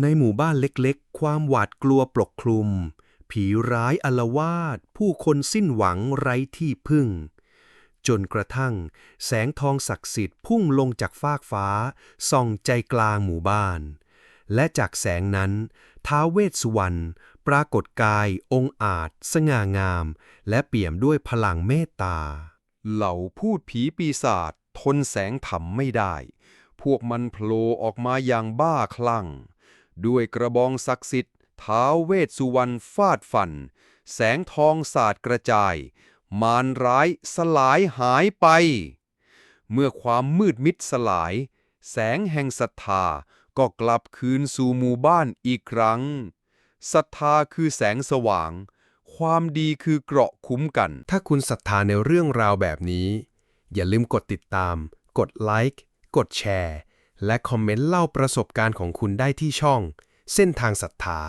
ในหมู่บ้านเล็กๆ ความหวาดกลัวปกคลุม ผีร้ายอลวาด ผู้คนสิ้นหวังไร้ที่พึ่ง จนกระทั่ง แสงทองศักดิ์สิทธิ์พุ่งลงจากฟากฟ้า ส่องใจกลางหมู่บ้าน และจากแสงนั้น ท้าเวสสุวรรณปรากฏกายองอาจ สง่างาม และเปี่ยมด้วยพลังเมตตา เหล่าพูดผีปีศาจทนแสงธรรมไม่ได้ พวกมันโผล่ออกมาอย่างบ้าคลั่ง ด้วยกระบองศักดิ์สิทธิ์ท้าเวสสุวรรณฟาดฟัน แสงทองสาดกระจาย มารร้ายสลายหายไป เมื่อความมืดมิดสลาย แสงแห่งศรัทธาก็กลับคืนสู่หมู่บ้านอีกครั้งศรัทธาคือแสงสว่าง ความดีคือเกราะคุ้มกัน ถ้าคุณศรัทธาในเรื่องราวแบบนี้ อย่าลืมกดติดตาม กดไลค์ กดแชร์ และคอมเมนต์เล่าประสบการณ์ของคุณได้ที่ช่อง เส้นทางศรัทธา